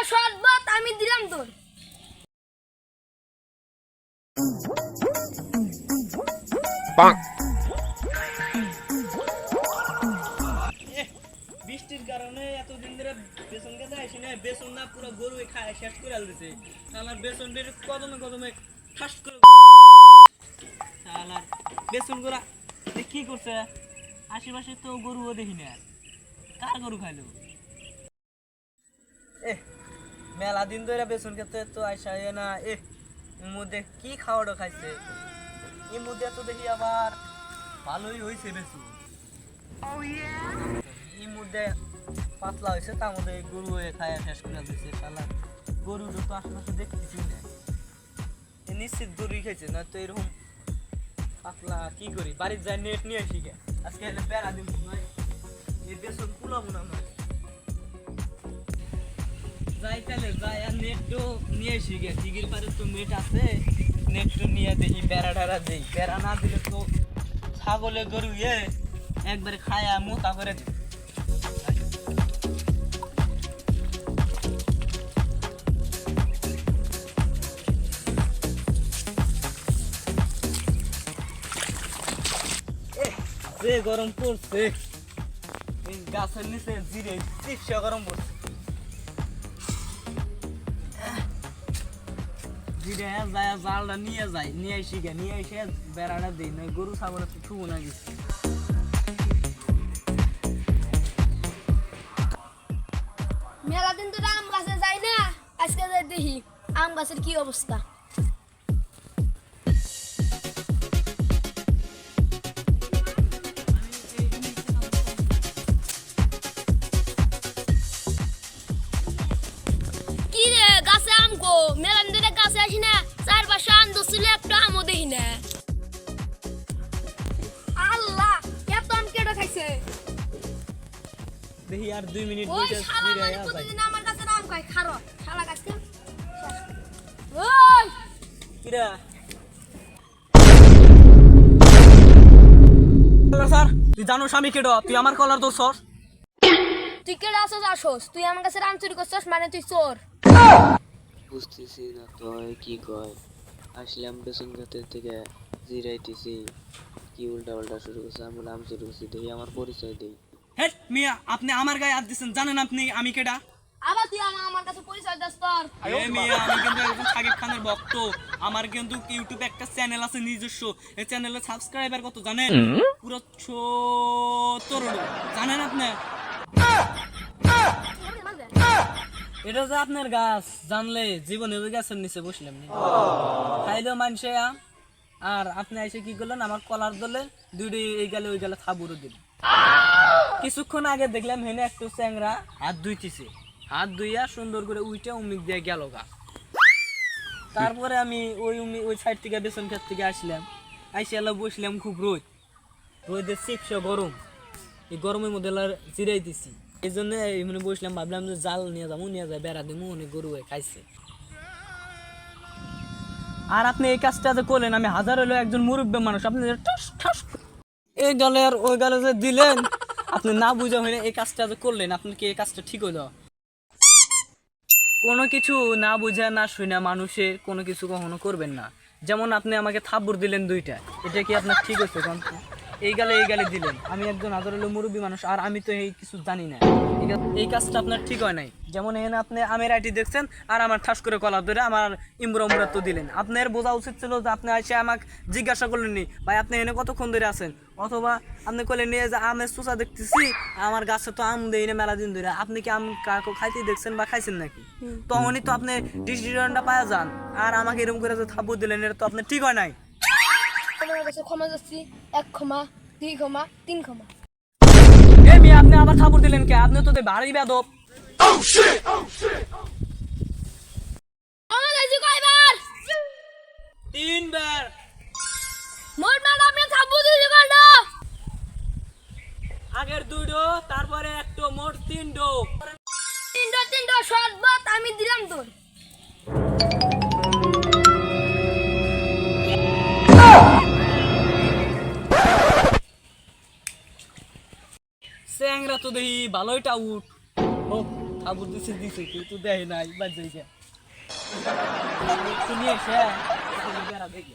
তিনটা আমি দিলাম তোর। বৃষ্টির কারণে এতদিন ধরে বেসন খেতে আসি না বেসন না পুরো গরু খায় শেষ করে দিছে আমার বেসন বের কদমে কদমে ঠাস করে বেসন এ কি করছে? আশেপাশে তো গরুও দেখি না কার গরু খাইলো? এ মেলা দিন ধরে বেসন খেতে তো আইসা এ না, এ মধ্যে কি খাওয়াটা খাইছে? এর মধ্যে তো দেখি আবার ভালোই হয়েছে বেসন। এর মধ্যে পাতলা হয়েছে তার মধ্যে গরু হয়ে খায় শেষ করে দিয়েছে শালা। গরু তো আশেপাশে দেখতেছি না। এ নিশ্চিত গরুই খাইছে না তো এরকম পাতলা কি করি? বাড়ির যাই নেট নিয়ে আসি গে। আজকে বেড়া দিব নয় এই বেসন কুলাবো না নয় যাই তাহলে যাই, আর নেটও নিয়ে আসি গে দিঘির পারে তো নেট আছে নেটটা নিয়ে দেখি, বেড়া টেড়া দেই। বেড়া না দিলে তো ছাগলে গরু ইয়ে একবারে খায়া মোটা করে দিই যে গরম পড়ছে গাছের নিচে জিরে চিপসা গরম পড়ছে। জিরে যায়, জালটা নিয়ে যায়, নিয়ে গেছি মেলা দিন তো আম গাছে যাই না, আজকে যাই দেখি, আম গাছের কি অবস্থা? দেখি আর দুই মিনিট ওই শালা মানে প্রতিদিন আমার কাছে খায় খারো। শালা গাছকে ওই! কিরা স্যার তুই জানো স্বামী কেডো? তুই আমার কলার দোষ তুই কেডে আসস তুই আমার কাছে আম চুরি করছস মানে তুই চোর। বুঝতেছি না তো কি কয়। আসলাম বেসন ক্ষেতের থেকে জিরাইতেছি। কি উল্টা উল্টা শুরু করছে আমি আম শুরু করছি দেখি আমার পরিচয় দেই। হেট মিয়া আপনি আমার গায়ে হাত দিচ্ছেন জানেন আপনি আমি কেডা? আবার তুই আমার কাছে পরিচয় দাস তোর। এ মিয়া আমি কিন্তু একজন সাকিব খানের ভক্ত। আমার কিন্তু ইউটিউবে একটা চ্যানেল আছে নিজস্ব। এই চ্যানেলে সাবস্ক্রাইবার কত জানেন? পুরো জানেন আপনি? এটা যে আপনার গাছ জানলে জীবনে ওই গাছের নিচে বসলাম খাইলেও মানুষে আম আর আপনি এসে কি করলেন? আমার কলার দলে দুইটি এই গেলে ওই গেলে থাবুরও দিল কিছুক্ষণ আগে দেখলাম হেনে একটু চ্যাংরা হাত ধুইতেছে। হাত ধুইয়া সুন্দর করে উইটা উমিক দিয়ে গেল গা। তারপরে আমি ওই উমি ওই সাইড থেকে বেসন ক্ষেত থেকে আসলাম। আইসে এলা বসলাম খুব রোদ। রোদে চিপসে গরম। এই গরমের মধ্যে জিরাই দিছি এই জন্য মানে বসলাম, ভাবলাম যে জাল নিয়ে যাব, নিয়ে যায় বেড়া দিমু, অনেক গরু হয়ে খাইছে। আর আপনি এই কাজটা যে করলেন, আমি হাজার হলো একজন মুরব্বী মানুষ, আপনি ঠাস ঠাস। এই গালে ওই গালে যে দিলেন আপনি না বুঝা হইলে এই কাজটা করলেন, আপনি কি এই কাজটা ঠিক হইল? কোনো কিছু না বুঝা, না শুনে মানুষে কোনো কিছু কখনো করবেন না। যেমন আপনি আমাকে থাপ্পড় দিলেন দুইটা, এটা কি আপনার ঠিক হচ্ছে এই গালে এই গালে দিলেন। আমি একজন আদর হলো মুরব্বী মানুষ, আর আমি তো এই কিছু জানি না। এই কাজটা আপনার ঠিক হয় নাই। যেমন এখানে আপনি আমের আইটি দেখছেন আর আমার ঠাস করে কলা ধরে আমার ইমরা উমরাত দিলেন। আপনার বোঝা উচিত ছিল যে আপনি এসে আমাকে জিজ্ঞাসা করলেন নি ভাই আপনি এখানে কতক্ষণ ধরে আছেন? অথবা আপনি কইলেন নিয়ে যে আমের চুষা দেখতেছি আমার গাছে তো আম দেই না মেলা দিন ধরে। আপনি কি আম কাকু খাইতে দেখছেন বা খাইছেন নাকি? তখনই তো আপনি ডিসিশনটা পাওয়া যান। আর আমাকে এরকম করে যে থাপ্পড় দিলেন এটা তো আপনি ঠিক হয় নাই। আমার কাছে ক্ষমা যাচ্ছি এক ক্ষমা দুই ক্ষমা তিন ক্ষমা। আপনি আবার থাপ্পড় দিলেন কে? আপনি তো ভারী বেদব। তিনবার। আগের দুটো তারপরে একটো মোট তিনটো তিনটা তিনটা শর্ট বাত আমি দিলাম তোর। তো দেখি ভালোই টাউট ও, ঠাকুর দিছে দিছে, কিন্তু দেয় নাই তুমি এসে বেড়া দেখি।